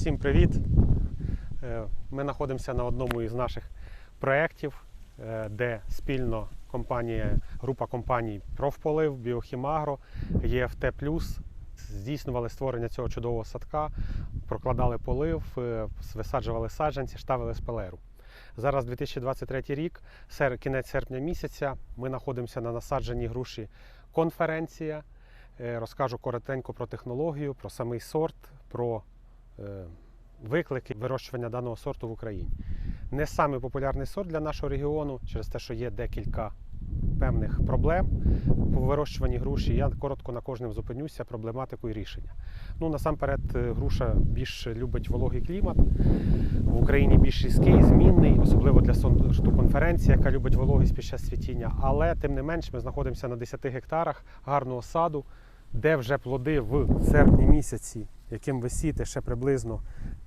Всім привіт! Е, Ми знаходимося на одному із наших проєктів, е, де спільно компанія, група компаній Профполив, Біохімагро, ЄФТ здійснювали створення цього чудового садка, прокладали полив, е, висаджували саджанці, ставили спалеру. Зараз 2023 рік, кінець серпня місяця. Ми знаходимося на насадженні груші конференція. Розкажу коротенько про технологію, про самий сорт, про виклики вирощування даного сорту в Україні. Не самий популярний сорт для нашого регіону, через те, що є декілька певних проблем по вирощуванні груші. Я коротко на кожним зупинюся проблематику і рішення. Ну, насамперед, е, груша більш любить вологий клімат. В Україні більш різкий, змінний, особливо для сорту конференції, яка любить вологість під час цвітіння. Але тим не менш, ми знаходимося на 10 гектарах гарного саду, де вже плоди в серпні місяці, яким ви сієте ще приблизно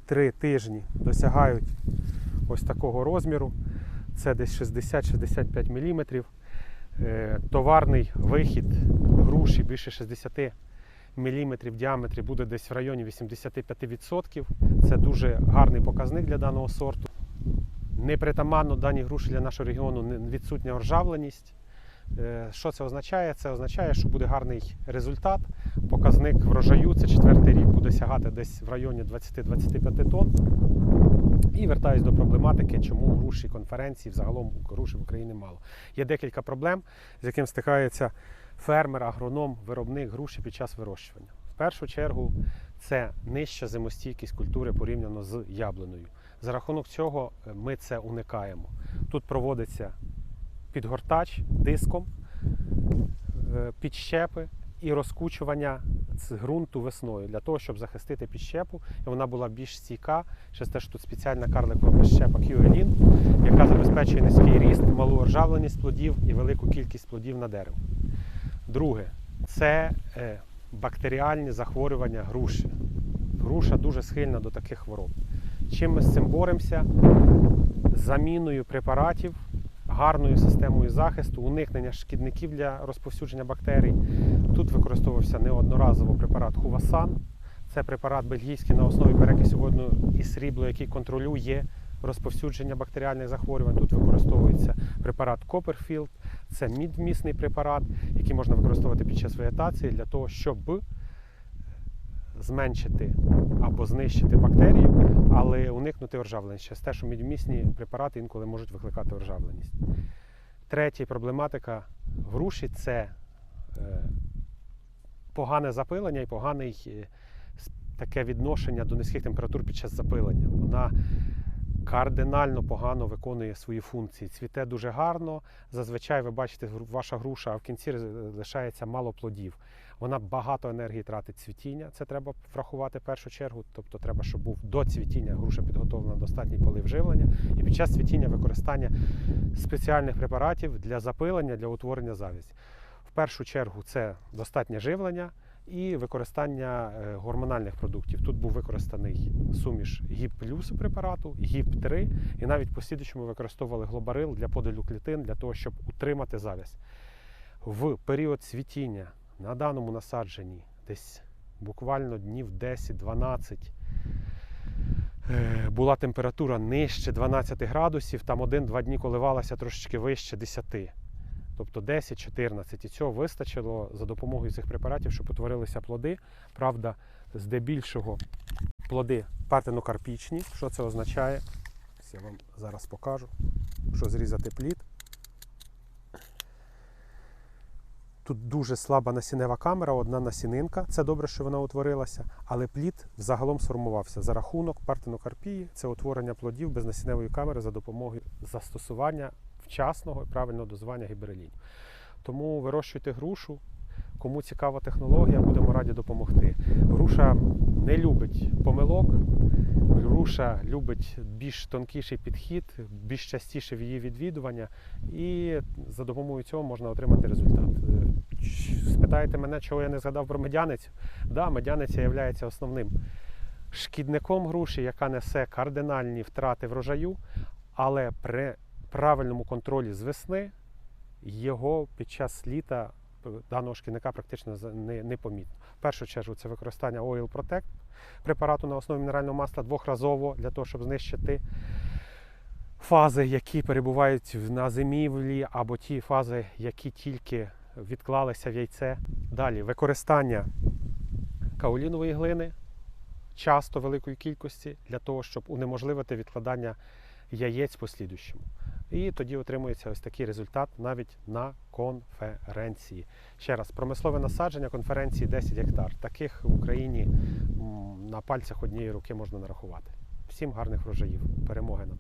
3 тижні, досягають ось такого розміру. Це десь 60-65 мм. Товарний вихід груші більше 60 мм в діаметрі буде десь в районі 85%. Це дуже гарний показник для даного сорту. Непритаманно даній груші для нашого регіону відсутня ржавленість. Е, Що це означає? Це означає, що буде гарний результат. Показник врожаю це четвертий рік буде сягати десь в районі 20-25 тонн. І вертаюсь до проблематики, чому груші конференції взагалом груші в Україні мало. Є декілька проблем, з яким стикається фермер, агроном, виробник груші під час вирощування. В першу чергу це нижча зимостійкість культури порівняно з яблуною. За рахунок цього е, ми це уникаємо. Тут проводиться підгортач диском, е, підщепи і розкучування ґрунту весною для того, щоб захистити підщепу, і вона була більш стійка. Те, що тут спеціальна карликова підщепа QLIN, яка забезпечує низький ріст, малу ржавленість плодів і велику кількість плодів на дерево. Друге це е, бактеріальні захворювання груші. Груша дуже схильна до таких хвороб. Чим ми з цим боремося? Заміною препаратів, гарною системою захисту, уникнення шкідників для розповсюдження бактерій. Тут використовувався неодноразово препарат Хувасан. Це препарат бельгійський на основі перекису водну і срібло, який контролює розповсюдження бактеріальних захворювань. Тут використовується препарат Copperfield. Це мідвмісний препарат, який можна використовувати під час вегетації для того, щоб зменшити або знищити бактерію, але уникнути ржавленість. Через те, що мідвмісні препарати інколи можуть викликати ржавленість. Третя проблематика груші це е, погане запилення і поганий е, таке відношення до низьких температур під час запилення. Вона кардинально погано виконує свої функції. Цвіте дуже гарно. Зазвичай ви бачите ваша груша, а в кінці лишається мало плодів. Вона багато енергії тратить цвітіння. Це треба врахувати в першу чергу. Тобто треба, щоб був до цвітіння груша підготовлена достатній полив живлення, і під час цвітіння використання спеціальних препаратів для запилення, для утворення завязі. В першу чергу це достатнє живлення і використання е, гормональних продуктів. Тут був використаний суміш гіп плюс препарату, гіп 3 і навіть послідуючому використовували глобарил для поділу клітин для того, щоб утримати завязь. В період цвітіння на даному насадженні десь буквально днів 10-12 е, була температура нижче 12 градусів, там один-два дні коливалася трошечки вище 10. Тобто 10-14. І цього вистачило за допомогою цих препаратів, щоб утворилися плоди. Правда, здебільшого плоди партенокарпічні. Що це означає? Я вам зараз покажу, що зрізати плід. Тут дуже слаба насінева камера, одна насінинка. Це добре, що вона утворилася, але плід взагалом сформувався за рахунок партенокарпії. Це утворення плодів без насінневої камери за допомогою застосування вчасного і правильного дозування гіберелінів. Тому вирощуйте грушу. Кому цікава технологія, будемо раді допомогти. Груша не любить помилок. Груша любить більш тонкіший підхід, більш частіше в її відвідування, і за допомогою цього можна отримати результат. Е, Спитаєте мене, чого я не згадав про медяницю? Да, медяниця є основним шкідником груші, яка несе кардинальні втрати врожаю, але при правильному контролі з весни його під час літа даного шкідника практично не, не помітно. В першу чергу це використання Oil Protect препарату на основі мінерального масла двохразово для того, щоб знищити фази, які перебувають на зимівлі, або ті фази, які тільки відклалися в яйце. Далі використання каолінової глини часто великої кількості для того, щоб унеможливити відкладання яєць послідуючому. І тоді отримується ось такий результат навіть на конференції. Ще раз, промислове насадження конференції 10 гектар. Таких в Україні на пальцях однієї руки можна нарахувати. Всім гарних врожаїв. Перемоги нам!